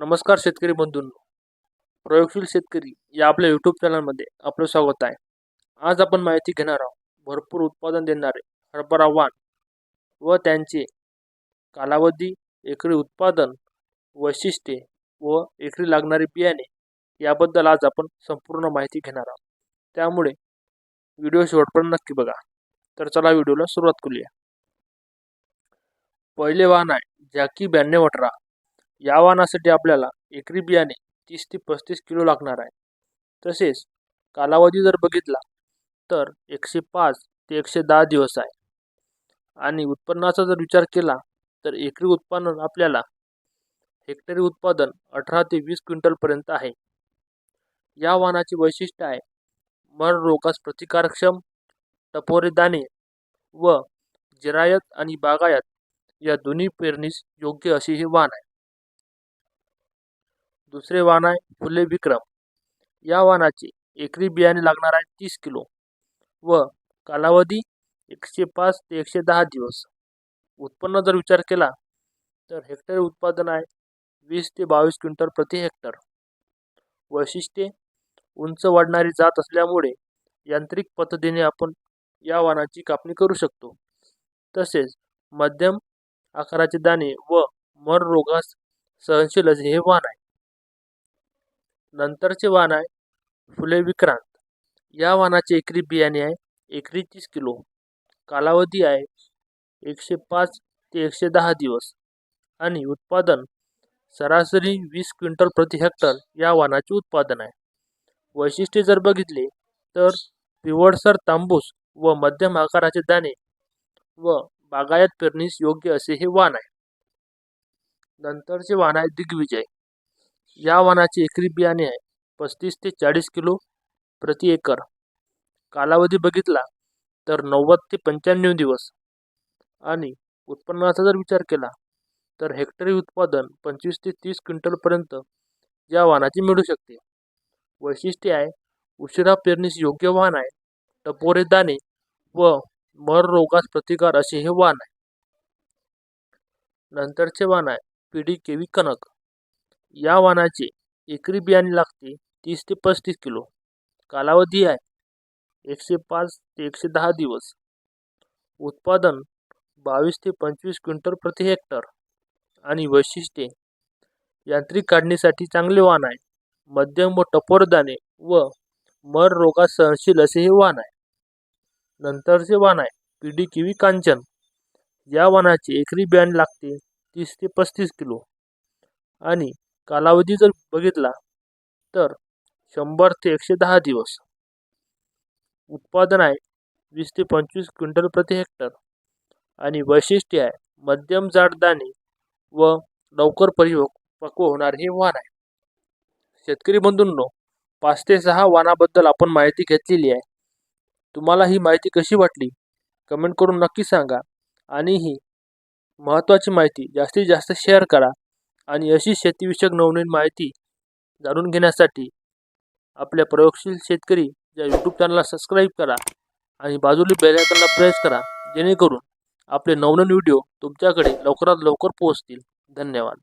नमस्कार शेतकरी बंधूंनो. प्रयोगशील शेतकरी या आपल्या यूट्यूब चॅनलमध्ये आपलं स्वागत आहे. आज आपण माहिती घेणार आहोत भरपूर उत्पादन देणारे हरभरा वाण व त्यांचे कालावधी एकरी उत्पादन वैशिष्ट्ये व एकरी लागणारे बियाणे याबद्दल आज आपण संपूर्ण माहिती घेणार आहोत. त्यामुळे व्हिडिओ शेवटपर्यंत नक्की बघा. तर चला व्हिडिओला सुरुवात करूया. पहिले वाहन आहे जॅकी ब्याण्णव अठरा. या वाहनासाठी आपल्याला एकरी बियाणे तीस ते पस्तीस किलो लागणार आहे. तसेच कालावधी जर बघितला तर एकशे पाच ते एकशे दहा दिवस आहे. आणि उत्पन्नाचा जर विचार केला तर एकरी उत्पन्न आपल्याला हेक्टरी उत्पादन अठरा ते वीस क्विंटलपर्यंत आहे. या वाहनाचे वैशिष्ट्य आहे मर रोगास प्रतिकारक्षम टपोरे दाणे व जिरायत आणि बागायत या दोन्ही पेरणीस योग्य असे हे वाहन आहे. दुसरे वाहन आहे फुले विक्रम. या वाहनाचे एकरी बियाणे लागणार आहे तीस किलो व कालावधी एकशे पाच ते एकशे दहा दिवस. उत्पन्न जर विचार केला तर हेक्टर उत्पादन आहे वीस ते बावीस क्विंटल प्रति हेक्टर. वैशिष्ट्ये उंच वाढणारी जात असल्यामुळे यांत्रिक पद्धतीने आपण या वाहनाची कापणी करू शकतो. तसेच मध्यम आकाराचे दाणे व मर रोगास सहनशील असे हे वाहन आहे. नंतरचे वाहन आहे फुले विक्रांत. या वाहनाचे एकरी बियाणे आहे एकरी तीस किलो. कालावधी आहे एकशे पाच ते एकशे दहा दिवस. आणि उत्पादन सरासरी वीस क्विंटल प्रति हेक्टर या वाहनाचे उत्पादन आहे. वैशिष्ट्ये जर बघितले तर पिवळसर तांबूस व मध्यम आकाराचे दाणे व बागायत पेरणीस योग्य असे हे वाहन आहे. नंतरचे वाहन आहे दिग्विजय. या वाणाचे एकरी बियाणे आहे. पस्तीस ते चाळीस किलो प्रति एकर. कालावधी बघितला तर नव्वद ते पंच्याण्णव दिवस. आणि उत्पन्नाचा जर विचार केला तर हेक्टरी उत्पादन पंचवीस ते तीस क्विंटलपर्यंत या वाहनाची मिळू शकते. वैशिष्ट्ये आहे उशिरा पेरणीस योग्य वाहन आहे टपोरे दाणे व मर रोगास प्रतिकार असे हे वाहन आहे. नंतरचे वाहन आहे पिढी केवी कनक या वाणाचे एकरी बियाणे लागते तीस ते पस्तीस किलो. कालावधी आहे एकशे पाच ते एकशे दहा दिवस. उत्पादन बावीस ते पंचवीस क्विंटल प्रति हेक्टर. आणि वैशिष्ट्ये यांत्रिक काढणीसाठी चांगले वाण आहे मध्यम व टपोर दाणे व मर रोगास सहनशील असे हे वाण आहे. नंतरचे वाण आहे पिढी किवी कांचन. या वाणाचे एकरी बियाणे लागते तीस ते पस्तीस किलो. आणि कालावधी जर बघितला तर शंभर ते एकशे दहा दिवस. उत्पादन आहे वीस ते पंचवीस क्विंटल प्रति हेक्टर. आणि वैशिष्ट्य आहे मध्यम जाड दाणे व लवकर परिपक्व पक्व होणार हे वाहन आहे. शेतकरी बंधूंनो पाच ते सहा वाहनाबद्दल आपण माहिती घेतलेली आहे. तुम्हाला ही माहिती कशी वाटली? कमेंट करून नक्की सांगा. आणि ही महत्त्वाची माहिती जास्तीत जास्त शेअर करा. आणि अशी शेतीविषयक नवनवीन माहिती जाणून घेण्यासाठी आपल्या प्रयोगशील शेतकरी या यूट्यूब चॅनलला सबस्क्राईब करा आणि बाजूला बेलायकनला प्रेस करा जेणेकरून आपले नवनवीन व्हिडिओ तुमच्याकडे लवकरात लवकर पोहोचतील. धन्यवाद.